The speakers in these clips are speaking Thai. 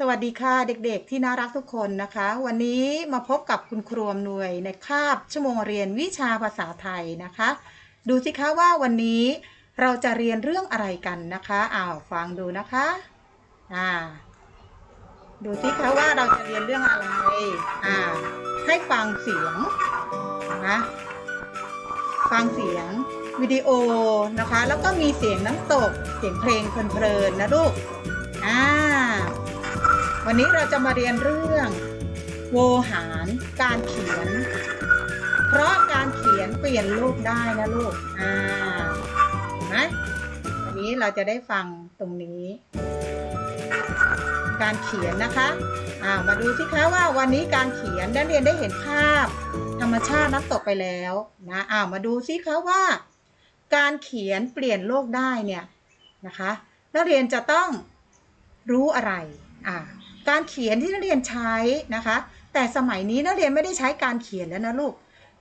สวัสดีค่ะเด็กๆที่น่ารักทุกคนนะคะ วันนี้มาพบกับคุณครูอำนวยในคาบชั่วโมงเรียนวิชาภาษาไทยนะคะ ดูสิคะว่าวันนี้เราจะเรียนเรื่องอะไรกันนะคะอ้าวฟังดูนะคะอ่าดูสิคะว่าเราจะเรียนเรื่องอะไรอ่าให้ฟังเสียงนะฟังเสียงวิดีโอนะคะ แล้วก็มีเสียงน้ำตกเสียงเพลงเพลินๆนะลูกอ่า วันนี้เราจะมาเรียนเรื่อง โวหารการเขียน เพราะการเขียนเปลี่ยนโลกได้นะลูก อ่านไหมวันนี้เราจะได้ฟังตรงนี้ การเขียนนะคะ อ่า มาดูสิคะว่าวันนี้การเขียนนักเรียนได้เห็นภาพ ธรรมชาติน้ำตกไปแล้วนะอ่ามาดูสิคะว่า การเขียนเปลี่ยนโลกได้เนี่ยนะคะ นักเรียนจะต้องรู้อะไร อ่า การเขียนที่นักเรียนใช้นะคะ แต่สมัยนี้นักเรียนไม่ได้ใช้การเขียนแล้วนะลูก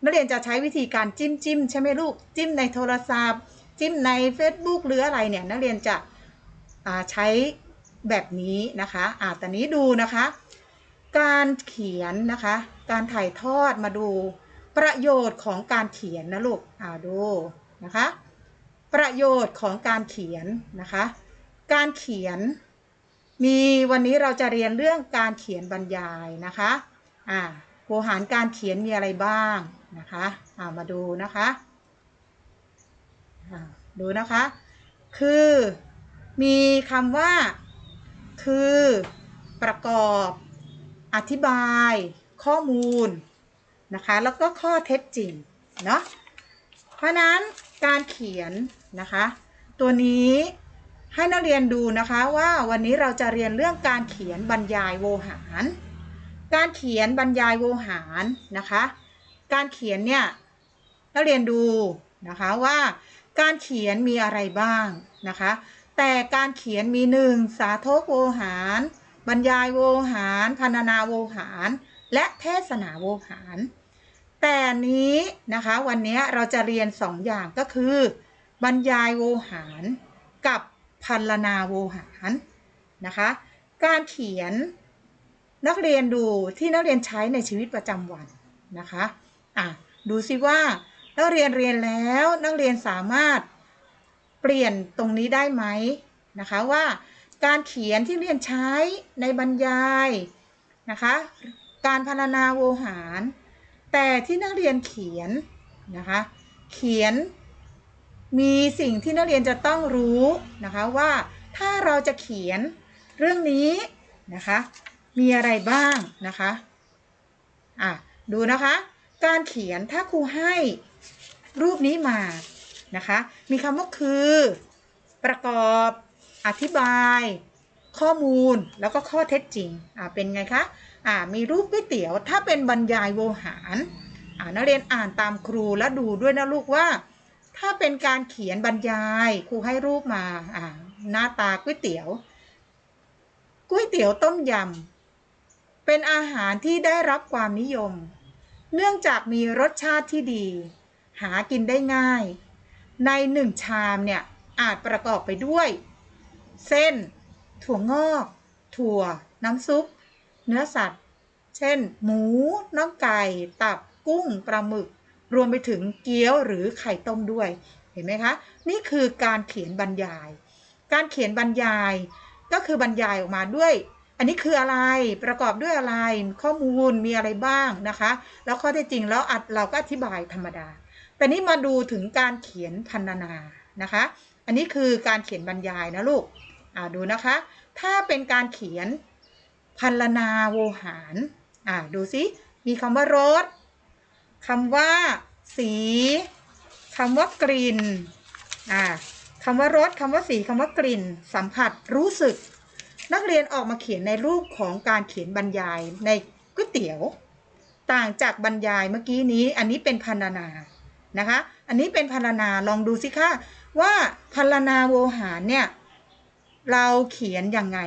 นักเรียนจะใช้วิธีการจิ้มจิ้มใช่ไหมลูกจิ้มในโทรศัพท์ จิ้มใน Facebook หรืออะไรเนี่ยนักเรียนจะใช้แบบนี้นะคะอ่าตอนนี้ดูนะคะ การเขียนนะคะ การถ่ายทอดมาดูประโยชน์ของการเขียนนะลูกอ่าดูนะคะ ประโยชน์ของการเขียนนะคะ การเขียน มีวันนี้เราจะเรียนเรื่องการเขียนบรรยายนะคะอ่าโวหารการเขียนมีอะไรบ้างนะคะอ่ามาดูนะคะอ่าดูนะคะ คือมีคำว่า คือ ประกอบ อธิบาย ข้อมูลนะคะ แล้วก็ข้อเท็จจริงเนาะเพราะนั้นการเขียนนะคะ ตัวนี้ ให้นักเรียนดูนะคะว่าวันนี้เราจะเรียนเรื่องการเขียนบรรยายโวหาร การเขียนบรรยายโวหารนะคะ การเขียนเนี่ยนักเรียนดูนะคะว่าการเขียนมีอะไรบ้างนะคะ แต่การเขียนมีหนึ่งสาธกโวหาร บรรยายโวหารพรรณนาโวหาร และเทศนาโวหาร แต่นี้นะคะวันนี้เราจะเรียนสองอย่างก็คือ บรรยายโวหารกับ พรรณนาโวหารนะคะ การเขียนนักเรียนดูที่นักเรียนใช้ในชีวิตประจำวันนะคะอะดูสิว่านักเรียนเรียนแล้วนักเรียนสามารถเปลี่ยนตรงนี้ได้ไหมนะคะว่าการเขียนที่เรียนใช้ในบรรยายนะคะการพรรณนาโวหาร แต่ที่นักเรียนเขียนนะคะเขียน มีสิ่งที่นักเรียนจะต้องรู้นะคะว่าถ้าเราจะเขียนเรื่องนี้นะคะมีอะไรบ้างนะคะอะดูนะคะ การเขียนถ้าครูให้รูปนี้มานะคะมีคำว่าคือ ประกอบอธิบาย ข้อมูลแล้วก็ข้อเท็จจริงอ่าเป็นไงคะอ่ามีรูปก๋วยเตี๋ยว ถ้าเป็นบรรยายโวหารอ่านักเรียนอ่านตามครูและดูด้วยนะลูกว่า ถ้าเป็นการเขียนบรรยายครูให้รูปมาอ่าหน้าตาก๋วยเตี๋ยวก๋วยเตี๋ยวต้มยำเป็นอาหารที่ได้รับความนิยม เนื่องจากมีรสชาติที่ดี หากินได้ง่าย ในหนึ่งชามเนี่ยอาจประกอบไปด้วย เส้น ถั่วงอก ถั่ว น้ำซุป เนื้อสัตว์ เช่น หมู น้ำไก่ ตับ กุ้ง ปลาหมึก รวมไปถึงเกี๊ยวหรือไข่ต้มด้วย เห็นไหมคะ นี่คือการเขียนบรรยาย การเขียนบรรยายก็คือบรรยายออกมาด้วย อันนี้คืออะไรประกอบด้วยอะไรข้อมูลมีอะไรบ้างนะคะ แล้วข้อเท็จจริงแล้วอัดเราก็อธิบายธรรมดา แต่นี้มาดูถึงการเขียนพรรณนานะคะ อันนี้คือการเขียนบรรยายนะลูกอ่าดูนะคะ ถ้าเป็นการเขียนพรรณนาโวหารอ่าดูสิมีคำว่ารส คำว่า สีคำว่ากลิ่นอ่าคำว่ารสคำว่าสีคำว่ากลิ่น สัมผัสรู้สึก นักเรียนออกมาเขียนในรูปของการเขียนบรรยายในก๋วยเตี๋ยว ต่างจากบรรยายเมื่อกี้นี้ อันนี้เป็นพรรณนานะคะ อันนี้เป็นพรรณนาลองดูสิคะว่าพรรณนาโวหารเนี่ยเราเขียนยังไง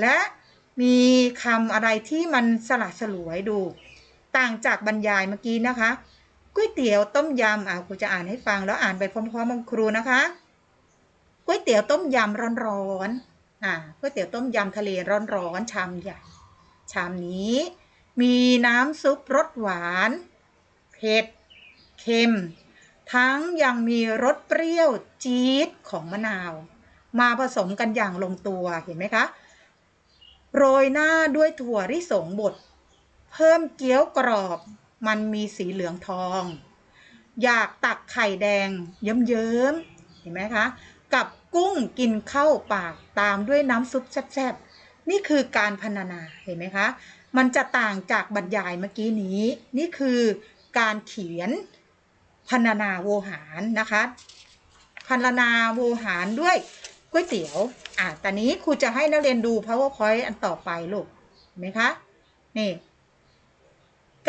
และมีคำอะไรที่มันสละสลวยดู ต่างจากบรรยายเมื่อกี้นะคะก๋วยเตี๋ยวต้มยำอะครูจะอ่านให้ฟังแล้วอ่านไปพร้อมๆกับครูนะคะก๋วยเตี๋ยวต้มยำร้อนๆอ่าก๋วยเตี๋ยวต้มยำทะเลร้อนๆชามใหญ่ชามนี้ มีน้ำซุปรสหวานเผ็ดเค็ม ทั้งยังมีรสเปรี้ยวจี๊ดของมะนาว มาผสมกันอย่างลงตัวเห็นไหมคะ โรยหน้าด้วยถั่วลิสงบด เพิ่มเกี๊ยวกรอบ มันมีสีเหลืองทอง อยากตักไข่แดงเยิ้มๆเห็นไหมคะ กับกุ้งกินเข้าปากตามด้วยน้ำซุปแซ่บๆนี่คือการพรรณนาเห็นไหมคะ มันจะต่างจากบรรยายเมื่อกี้นี้ นี่คือการเขียนพรรณนาโวหารนะคะพรรณนาโวหารด้วยก๋วยเตี๋ยว อะแต่นี้ครูจะให้นักเรียนดู powerpoint อันต่อไปลูกเห็นไหมคะ นี่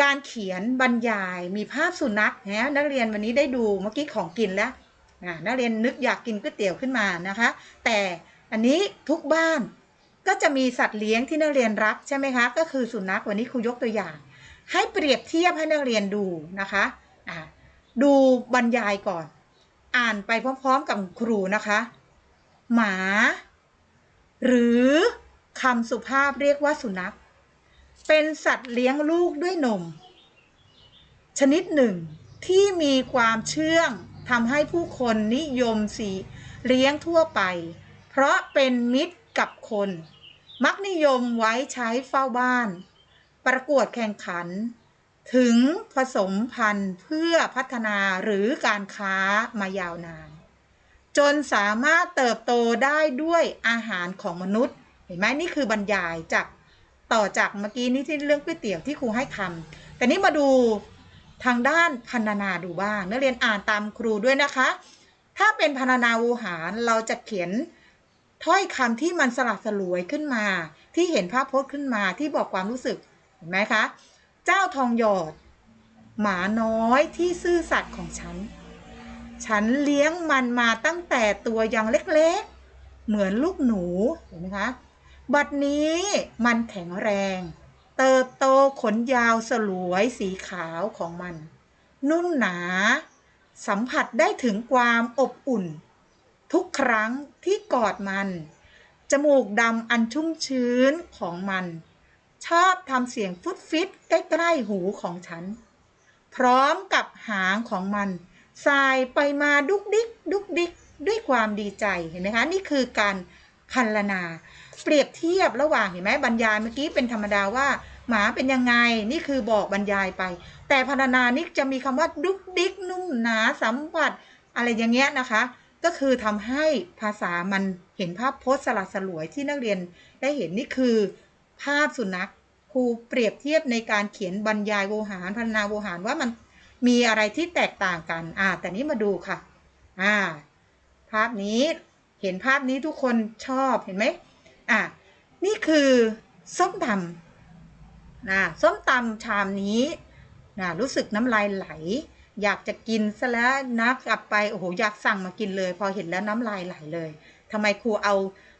การเขียนบรรยายมีภาพสุนัขนะนักเรียนวันนี้ได้ดูเมื่อกี้ของกินแล้วนักเรียนนึกอยากกินก๋วยเตี๋ยวขึ้นมานะคะ แต่อันนี้ทุกบ้านก็จะมีสัตว์เลี้ยงที่นักเรียนรักใช่ไหมคะ ก็คือสุนัขวันนี้ครูยกตัวอย่าง ให้เปรียบเทียบให้นักเรียนดูนะคะะดูบรรยายก่อน อ่านไปพร้อมๆกับครูนะคะ หมา หรือคำสุภาพเรียกว่าสุนัข เป็นสัตว์เลี้ยงลูกด้วยนม ชนิดหนึ่งที่มีความเชื่องทำให้ผู้คนนิยมสีเลี้ยงทั่วไป เพราะเป็นมิตรกับคน มักนิยมไว้ใช้เฝ้าบ้าน ประกวดแข่งขัน ถึงผสมพันธุ์เพื่อพัฒนาหรือการค้ามายาวนาน จนสามารถเติบโตได้ด้วยอาหารของมนุษย์ เห็นไหมนี่คือบรรยายจาก ต่อจากเมื่อกี้นี้ที่เรื่องก๋วยเตี๋ยวที่ครูให้คำแต่นี้มาดูทางด้านพันนาดูบ้าง นักเรียนอ่านตามครูด้วยนะคะ ถ้าเป็นพันนาวูหารเราจะเขียนถ้อยคำที่มันสลับสลวยขึ้นมา ที่เห็นภาพพจน์ขึ้นมาที่บอกความรู้สึกเห็นไหมคะ เจ้าทองหยอด หมาน้อยที่ซื่อสัตย์ของฉัน ฉันเลี้ยงมันมาตั้งแต่ตัวยังเล็กๆ เหมือนลูกหนูเห็นไหมคะ บัดนี้มันแข็งแรง เติบโตขนยาวสลวยสีขาวของมัน นุ่มหนา สัมผัสได้ถึงความอบอุ่น ทุกครั้งที่กอดมัน จมูกดำอันชุ่มชื้นของมัน ชอบทำเสียงฟุดฟิตใกล้ๆหูของฉัน พร้อมกับหางของมันสายไปมาดุกดิก ดุกดิก ด้วยความดีใจเห็นไหมคะ นี่คือการพันลนา เปรียบเทียบระหว่างเห็นไหมบรรยายเมื่อกี้เป็นธรรมดาว่า หมาเป็นยังไงนี่คือบอกบรรยายไป แต่พันลนานี่จะมีคำว่าดุ๊กดิ๊กนุ่มหนาสัมผัสอะไรอย่างเงี้ยนะคะ ก็คือทำให้ภาษามันเห็นภาพโพสต์สลัดสลวยที่นักเรียนได้เห็นนี่คือภาพสุนัขครูเปรียบเทียบในการเขียนบรรยายโวหารพันนาโวหารว่ามันมีอะไรที่แตกต่างกัน อ่า แต่นี้มาดูค่ะ อ่า ภาพนี้ เห็นภาพนี้ทุกคนชอบ เห็นไหม อ่านี่คือส้มตำนะส้มตำชามนี้นะรู้สึกน้ำลายไหล อยากจะกินซะแล้วนะกลับไปโอ้โหอยากสั่งมากินเลย พอเห็นแล้วน้ำลายไหลเลยทำไมครูเอา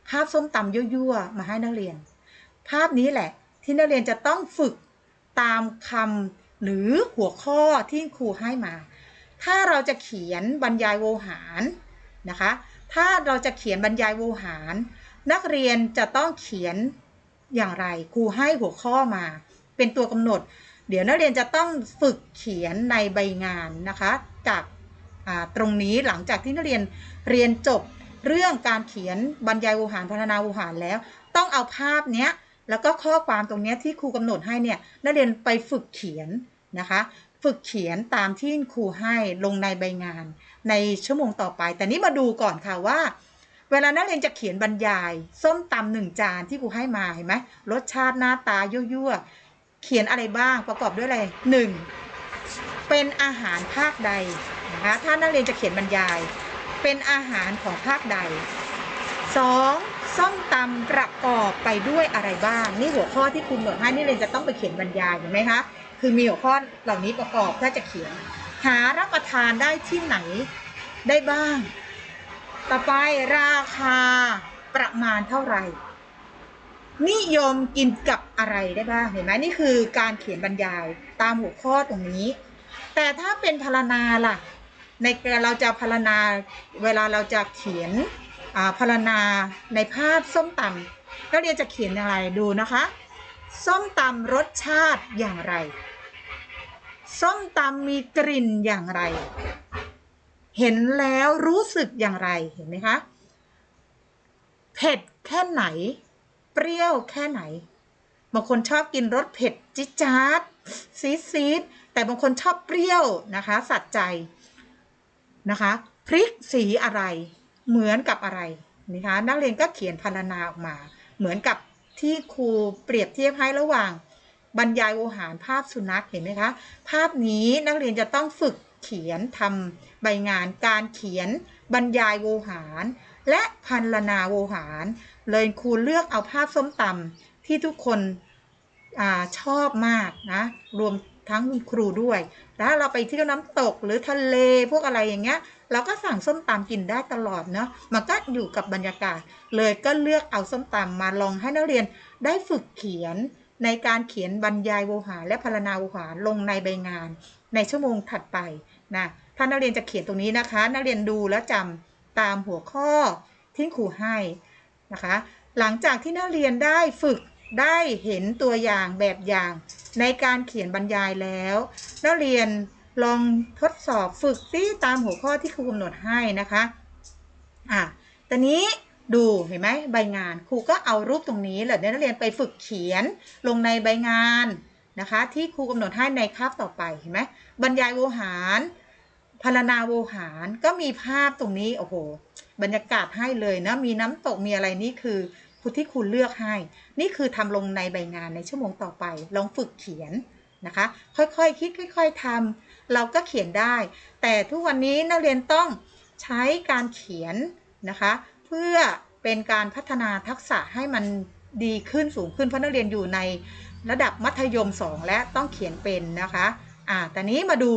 ภาพส้มตำยั่วๆมาให้นักเรียน ภาพนี้แหละ ที่นักเรียนจะต้องฝึกตามคำหรือหัวข้อที่ครูให้มา ถ้าเราจะเขียนบรรยายโวหารนะคะ ถ้าเราจะเขียนบรรยายโวหาร นักเรียนจะต้องเขียนอย่างไรครูให้หัวข้อมา เป็นตัวกำหนด เดี๋ยวนักเรียนจะต้องฝึกเขียนในใบงานนะคะ จากตรงนี้หลังจากที่นักเรียนเรียนจบเรื่องการเขียนบรรยายโวหารพัฒนาโวหารแล้ว ต้องเอาภาพเนี้ยแล้วก็ข้อความตรงนี้ที่ครูกำหนดให้เนี่ยนักเรียนไปฝึกเขียนนะคะ ฝึกเขียนตามที่ครูให้ลงในใบงาน ในชั่วโมงต่อไป แต่นี้มาดูก่อนค่ะว่า เวลานักเรียนจะเขียนบรรยาย ส้มตำหนึ่งจานที่ครูให้มาเห็นไหมรสชาติหน้าตายั่วๆเขียนอะไรบ้างประกอบด้วยอะไรหนึ่งเป็นอาหารภาคใดนะคะถ้านักเรียนจะเขียนบรรยาย เป็นอาหารของภาคใดสองส้มตำประกอบไปด้วยอะไรบ้าง นี่หัวข้อที่ครูเหมือนให้นี่เรียนจะต้องไปเขียนบรรยายเห็นไหมคะคือมีหัวข้อเหล่านี้ประกอบถ้าจะเขียน หารับประทานได้ที่ไหนได้บ้าง ต่อไปราคาประมาณเท่าไหร่ นิยมกินกับอะไรได้บ้างเห็นไหมนี่คือการเขียนบรรยายตามหัวข้อตรงนี้ แต่ถ้าเป็นพรรณนาล่ะ ในเราจะพรรณนาเวลาเราจะเขียนอ่าพรรณนาในภาพส้มตำนักเรียนจะเขียนอย่างไรดูนะคะ ส้มตำรสชาติอย่างไร ส้มตำมีกลิ่นอย่างไร เห็นแล้วรู้สึกอย่างไรเห็นไหมคะ เผ็ดแค่ไหน เปรี้ยวแค่ไหน บางคนชอบกินรสเผ็ดจิจาดซีดซีดแต่บางคนชอบเปรี้ยวนะคะสัดใจนะคะพริกสีอะไรเหมือนกับอะไรนะคะนักเรียนก็เขียนพรรณนาออกมา เหมือนกับที่ครูเปรียบเทียบให้ระหว่าง บรรยายโวหารภาพสุนัขเห็นไหมคะ ภาพนี้นักเรียนจะต้องฝึก เขียนทำใบงานการเขียนบรรยายโวหาร และพันลนาโวหาร เลยครูเลือกเอาภาพส้มตำที่ทุกคนอชอบมากนะ รวมทั้งคุณครูด้วยถ้าเราไปเที่ยวน้ำตกหรือทะเลพวกอะไรอย่างเงี้ย เราก็สั่งส้มตำกินได้ตลอดเนาะ มันก็อยู่กับบรรยากาศ เลยก็เลือกเอาส้มตำมาลองให้นักเรียนได้ฝึกเขียนในการเขียนบรรยายโวหารและพรรณนาโวหารลงในใบงาน ในชั่วโมงถัดไป นะถ้านักเรียนจะเขียนตรงนี้นะคะ นักเรียนดูแล้วจำตามหัวข้อที่ครูให้นะคะ หลังจากที่นักเรียนได้ฝึกได้เห็นตัวอย่างแบบอย่าง ในการเขียนบรรยายแล้ว นักเรียนลองทดสอบฝึกซิตามหัวข้อที่ครูกำหนดให้นะคะอะตอนนี้ดูเห็นไหมใบงานครูก็เอารูปตรงนี้แหละนักเรียนไปฝึกเขียนลงในใบงานนะคะ ที่ครูกำหนดให้ในคาบต่อไปเห็นไหมบรรยายโวหาร พรรณนาโวหารก็มีภาพตรงนี้โอ้โหบรรยากาศให้เลยนะมีน้ำตกมีอะไรนี่คือครูที่ครูเลือกให้ นี่คือทำลงในใบงานในชั่วโมงต่อไป ลองฝึกเขียนนะคะ ค่อยๆคคิดค่อย ๆทำเราก็เขียนได้ แต่ทุกวันนี้นักเรียนต้องใช้การเขียนนะคะ เพื่อเป็นการพัฒนาทักษะให้มันดีขึ้นสูงขึ้นเพราะนักเรียนอยู่ในระดับมัธยม 2 และต้องเขียนเป็นนะคะ อ่าตอนนี้มาดู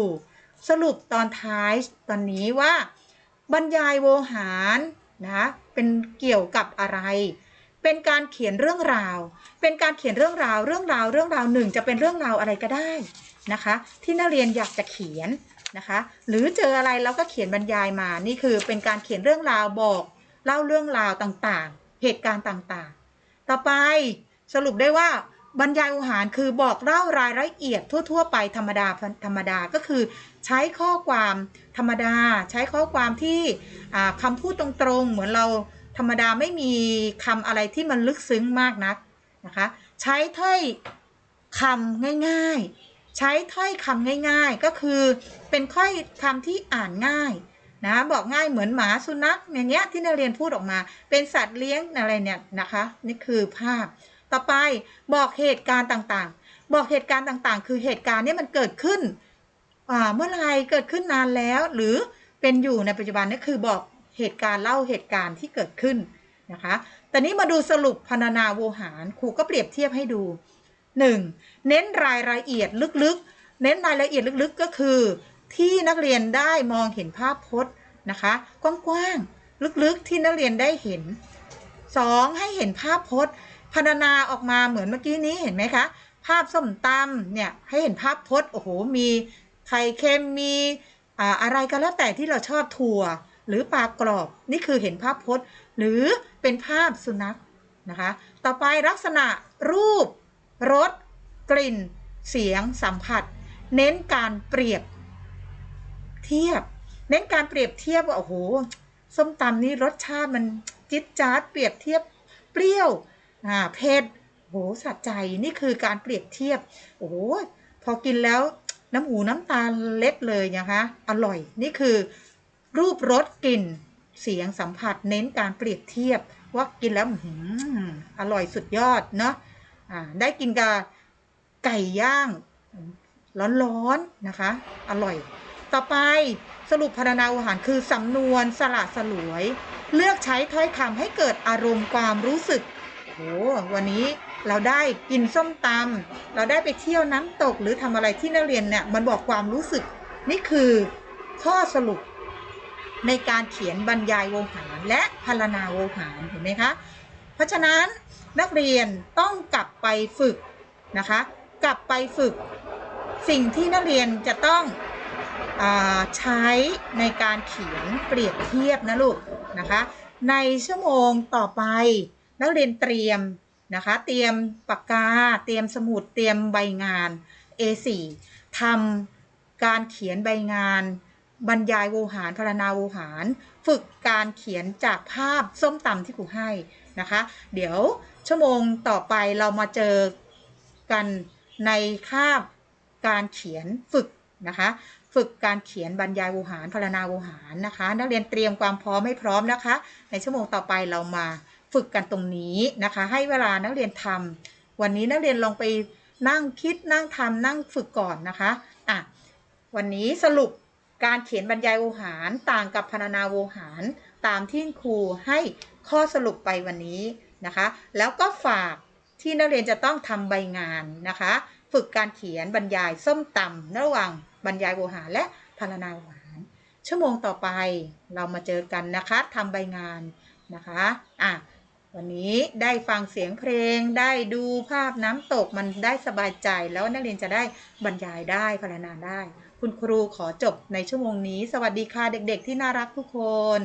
สรุปตอนท้ายตอนนี้ว่า บรรยายโวหารนะเป็นเกี่ยวกับอะไร เป็นการเขียนเรื่องราว เป็นการเขียนเรื่องราวเรื่องราวเรื่องราวหนึ่งจะเป็นเรื่องราวอะไรก็ได้นะคะ ที่นักเรียนอยากจะเขียนนะคะ หรือเจออะไรเราก็เขียนบรรยายมานี่คือเป็นการเขียนเรื่องราวบอกเล่าเรื่องราวต่างๆ เหตุการณ์ต่างๆ ต่อไปสรุปได้ว่า บรรยายโวหารคือบอกเล่ารายละเอียดทั่ว ๆ ไปธรรมดาธรรมดาก็คือ ใช้ข้อความธรรมดา ใช้ข้อความที่คำพูดตรงๆ เหมือนเราธรรมดาไม่มีคำอะไรที่มันลึกซึ้งมากนักนะคะใช้ถ้อยคำง่ายๆ ใช้ถ้อยคำง่ายๆ ก็คือเป็นค่อยคำที่อ่านง่ายนะบอกง่ายเหมือนหมาสุนัขอย่างเงี้ยที่นักเรียนพูดออกมา เป็นสัตว์เลี้ยงอะไรเนี่ยนะคะนี่คือภาพ ต่อไปบอกเหตุการณ์ต่างๆ บอกเหตุการณ์ต่างๆ คือเหตุการณ์นี้มันเกิดขึ้นเมื่อไรเกิดขึ้นนานแล้ว หรือเป็นอยู่ในปัจจุบันนี่คือบอกเหตุการณ์เล่าเหตุการณ์ที่เกิดขึ้นนะคะแตอนนี้มาดูสรุปพรรณนาโวหารครูก็เปรียบเทียบให้ดู 1. เน้นรายละเอียดลึกๆ เน้นรายละเอียดลึกๆ ก็คือ ที่นักเรียนได้มองเห็นภาพพจน์นะคะกว้างๆลึกๆที่นักเรียนได้เห็น 2. ให้เห็นภาพพจน์ รรณนาออกมาเหมือนเมื่อกี้นี้เห็นไหมคะ ภาพส้มตำเนี่ยให้เห็นภาพพจน์โอ้โหมีไข่เค็มมีอะไรก็แล้วแต่ที่เราชอบถั่ว หรือปลากรอบนี่คือเห็นภาพพจน์ หรือเป็นภาพสุนัขนะคะ ต่อไปลักษณะรูปรสกลิ่น เสียง สัมผัส เน้นการเปรียบเทียบ เน้นการเปรียบเทียบว่าโอ้โหส้มตำนี่รสชาติมันจิ๊ดจ๊าดเปรียบเทียบเปรี้ยว อ่าเผ็ดโหสะใจนี่คือการเปรียบเทียบโอ้โหพอกินแล้วน้ำหูน้ำตาเล็ดเลยนะคะอร่อยนี่คือ รูปรสกลิ่นเสียงสัมผัสเน้นการเปรียบเทียบว่ากินแล้วอร่อยสุดยอดเนาะอ่าได้กินกับไก่ย่างร้อนๆนะคะ อร่อย ต่อไปสรุปพรรณนาอาหารคือสำนวนสละสลวย เลือกใช้ถ้อยคำให้เกิดอารมณ์ความรู้สึก โหวันนี้เราได้กินส้มตำเราได้ไปเที่ยวน้ำตกหรือทำอะไรที่นักเรียนเนี่ยมันบอกความรู้สึก นี่คือข้อสรุปในการเขียนบรรยายโวหารและพรรณนาโวหารเห็นไหมคะ เพราะฉะนั้นนักเรียนต้องกลับไปฝึกนะคะ กลับไปฝึกสิ่งที่นักเรียนจะต้องอใช้ในการเขียนเปรียบเทียบนะลูกนะคะ ในชั่วโมงต่อไป นักเรียนเตรียมนะคะ เตรียมปากกา เตรียมสมุด เตรียมใบงาน A4 ทำการเขียนใบงาน บรรยายโวหารพรรณนาโวหาร ฝึกการเขียนจากภาพส้มตำที่ครูให้นะคะ เดี๋ยวชั่วโมงต่อไปเรามาเจอกันในคาบการเขียนฝึกนะคะ ฝึกการเขียนบรรยายโวหารพรรณนาโวหารนะคะ นักเรียนเตรียมความพร้อมให้พร้อมนะคะ ในชั่วโมงต่อไปเรามา ฝึกกันตรงนี้นะคะ ให้เวลานักเรียนทำวันนี้นักเรียนลองไปนั่งคิดนั่งทำนั่งฝึกก่อนนะคะอะวันนี้สรุปการเขียนบรรยายโวหารต่างกับพรรณนาโวหารตามที่ครูให้ข้อสรุปไปวันนี้นะคะ แล้วก็ฝากที่นักเรียนจะต้องทำใบงานนะคะ ฝึกการเขียนบรรยายส้มตำระหว่างบรรยายโวหารและพรรณนาโวหาร ชั่วโมงต่อไปเรามาเจอกันนะคะทำใบงานนะคะอะ วันนี้ได้ฟังเสียงเพลง ได้ดูภาพน้ำตกมันได้สบายใจแล้วนักเรียนจะได้บรรยายได้พรรณนาได้ คุณครูขอจบในชั่วโมงนี้ สวัสดีค่ะเด็กๆที่น่ารักทุกคน